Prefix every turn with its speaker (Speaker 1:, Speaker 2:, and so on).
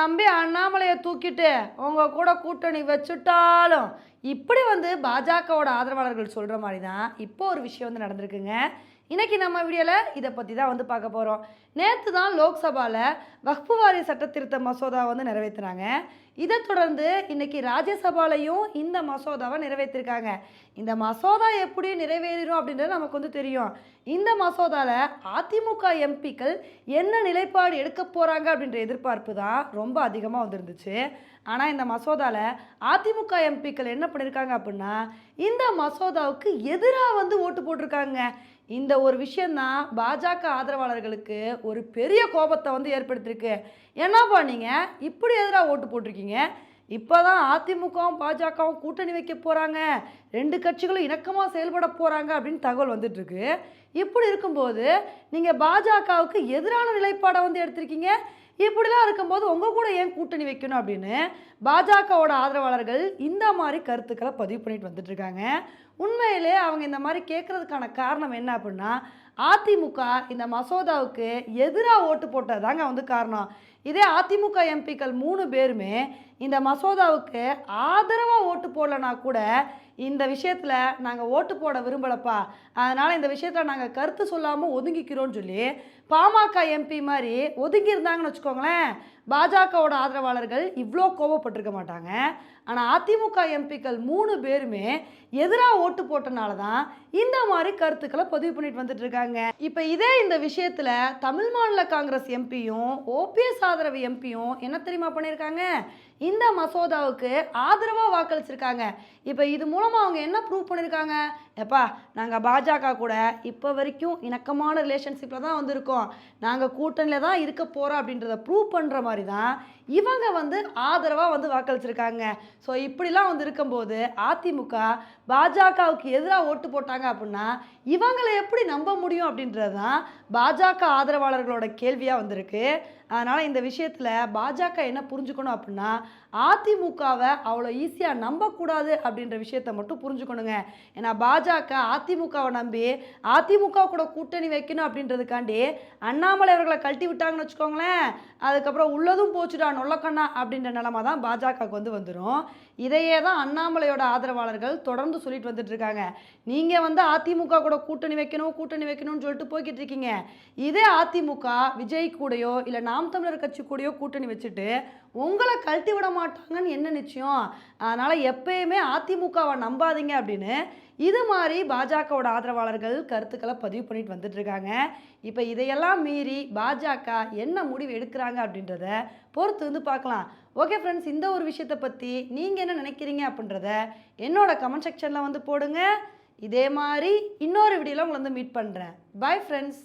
Speaker 1: நம்பி அண்ணாமலையை தூக்கிட்டு உங்கள் கூட கூட்டணி வச்சுட்டாலும் இப்படி வந்து பாஜகவோட ஆதரவாளர்கள் சொல்கிற மாதிரி தான் இப்போ ஒரு விஷயம் வந்து நடந்திருக்குங்க. இன்றைக்கி நம்ம வீடியோவில் இதை பற்றி தான் வந்து பார்க்க போகிறோம் நேற்று தான் லோக்சபாவில் வக்ஃபு வாரிய சட்ட திருத்த மசோதா வந்து நிறைவேற்றினாங்க இதை தொடர்ந்து இன்னைக்கு ராஜ்யசபாலையும் இந்த மசோதாவை நிறைவேற்றிருக்காங்க இந்த மசோதா எப்படி நிறைவேறும் அப்படின்றது நமக்கு வந்து தெரியும். இந்த மசோதாவில் அதிமுக எம்பிக்கள் என்ன நிலைப்பாடு எடுக்க போகிறாங்க அப்படின்ற எதிர்பார்ப்பு தான் ரொம்ப அதிகமாக வந்துருந்துச்சு. ஆனால் இந்த மசோதாவில் அதிமுக எம்பிக்கள் என்ன பண்ணியிருக்காங்க அப்படின்னா இந்த மசோதாவுக்கு எதிராக வந்து ஓட்டு போட்டிருக்காங்க. இந்த ஒரு விஷயந்தான் பாஜக ஆதரவாளர்களுக்கு ஒரு பெரிய கோபத்தை வந்து ஏற்படுத்தியிருக்கு. என்னப்பா நீங்கள் இப்படி எதிராக ஓட்டு போட்டிருக்கீங்க. இப்போ தான் அதிமுகவும் பாஜகவும் கூட்டணி வைக்க போகிறாங்க ரெண்டு கட்சிகளும் இணக்கமாக செயல்பட போகிறாங்க அப்படின்னு தகவல் வந்துட்டுருக்கு. இப்படி இருக்கும்போது நீங்கள் பாஜகவுக்கு எதிரான நிலைப்பாடை வந்து எடுத்திருக்கீங்க. இப்படிலாம் இருக்கும்போது உங்கள் கூட ஏன் கூட்டணி வைக்கணும் அப்படின்னு பாஜகவோட ஆதரவாளர்கள் இந்த மாதிரி கருத்துக்களை பதிவு பண்ணிட்டு வந்துட்டுருக்காங்க உண்மையிலே அவங்க இந்த மாதிரி கேட்குறதுக்கான காரணம் என்ன அப்படின்னா அதிமுக இந்த மசோதாவுக்கு எதிராக ஓட்டு போட்டது தாங்க வந்து காரணம். இதே அதிமுக எம்பிக்கள் மூணு பேருமே இந்த மசோதாவுக்கு ஆதரவாக ஓட்டு போடலனா கூட இந்த விஷயத்தில் நாங்கள் ஓட்டு போட விரும்பலப்பா. அதனால் இந்த விஷயத்தில் நாங்கள் கருத்து சொல்லாமல் ஒதுங்கிக்கிறோன்னு சொல்லி பாமக எம்பி மாதிரி ஒதுங்கி இருந்தாங்கன்னு வச்சுக்கோங்களேன். பாஜகவோட ஆதரவாளர்கள் இவ்வளோ கோவப்பட்டிருக்க மாட்டாங்க. ஆனால் அதிமுக எம்பிக்கள் மூணு பேருமே எதிராக ஓட்டு போட்டனால தான் இந்த மாதிரி கருத்துக்களை பதிவு பண்ணிட்டு வந்துட்டு இருக்காங்க இப்போ இதே இந்த விஷயத்தில் தமிழ் மாநில காங்கிரஸ் எம்பியும் ஓபிஎஸ் ஆதரவு எம்பியும் என்ன தெரியுமா பண்ணியிருக்காங்க இந்த மசோதாவுக்கு ஆதரவாக வாக்களிச்சிருக்காங்க. இப்போ இது மூலமாக அவங்க என்ன ப்ரூவ் பண்ணியிருக்காங்க எப்பா நாங்கள் பாஜக கூட இப்போ வரைக்கும் இணக்கமான ரிலேஷன்ஷிப்பில் தான் வந்திருக்கோம். நாங்கள் கூட்டணியில் தான் இருக்க போகிறோம் அப்படின்றத ப்ரூவ் பண்ணுற மாதிரி தான் இவங்க வந்து ஆதரவாக வந்து வாக்களிச்சிருக்காங்க. ஸோ இப்படிலாம் வந்து இருக்கும்போது அதிமுக பாஜகவுக்கு எதிராக ஓட்டு போட்டாங்க அப்படின்னா இவங்களை எப்படி நம்ப முடியும் அப்படின்றது தான் பாஜக ஆதரவாளர்களோட கேள்வியாக வந்திருக்கு. அதனால் இந்த விஷயத்தில் பாஜக என்ன புரிஞ்சுக்கணும் அப்படின்னா அதிமுகவை அவ்வளோ ஈஸியாக நம்பக்கூடாது அப்படின்ற விஷயத்த மட்டும் புரிஞ்சுக்கணுங்க. ஏன்னா பாஜக அதிமுகவை நம்பி அதிமுக கூட கூட்டணி வைக்கணும் அப்படின்றதுக்காண்டி அண்ணாமலை அவர்களை கழட்டி விட்டாங்கன்னு வச்சுக்கோங்களேன் அதுக்கப்புறம் உள்ளதும் போச்சுடா நொல்லக்கண்ணா அப்படின்ற நிலமை தான் பாஜகவுக்கு வந்து வந்துடும் இதையே தான் அண்ணாமலையோட ஆதரவாளர்கள் தொடர்ந்து சொல்லிட்டு வந்துட்டு இருக்காங்க. நீங்கள் வந்து அதிமுக கூட கூட்டணி வைக்கணும் கூட்டணி வைக்கணும்னு சொல்லிட்டு போய்கிட்டு இருக்கீங்க. இதே அதிமுக விஜய் கூடயோ இல்லை நாம் தமிழர் கட்சி கூடயோ கூட்டணி வச்சுட்டு உங்களை கழட்டி விட மாட்டாங்கன்னு என்ன நிச்சயம்? அதனால் எப்பயுமே அதிமுகவை நம்பாதீங்க அப்படின்னு இது மாதிரி பாஜகவோட ஆதரவாளர்கள் கருத்துக்களை பதிவு பண்ணிட்டு வந்துட்டு இருக்காங்க. இப்போ இதையெல்லாம் மீறி பாஜக என்ன முடிவு எடுக்கிறாங்க அப்படின்றத பொறுத்து வந்து பார்க்கலாம். ஓகே ஃப்ரெண்ட்ஸ் இந்த ஒரு விஷயத்தை பற்றி நீங்கள் என்ன நினைக்கிறீங்க அப்படின்றத என்னோட கமெண்ட் செக்ஷனில் வந்து போடுங்க. இதே மாதிரி இன்னொரு வீடியோவில் உங்களை வந்து மீட் பண்ணுறேன் பை ஃப்ரெண்ட்ஸ்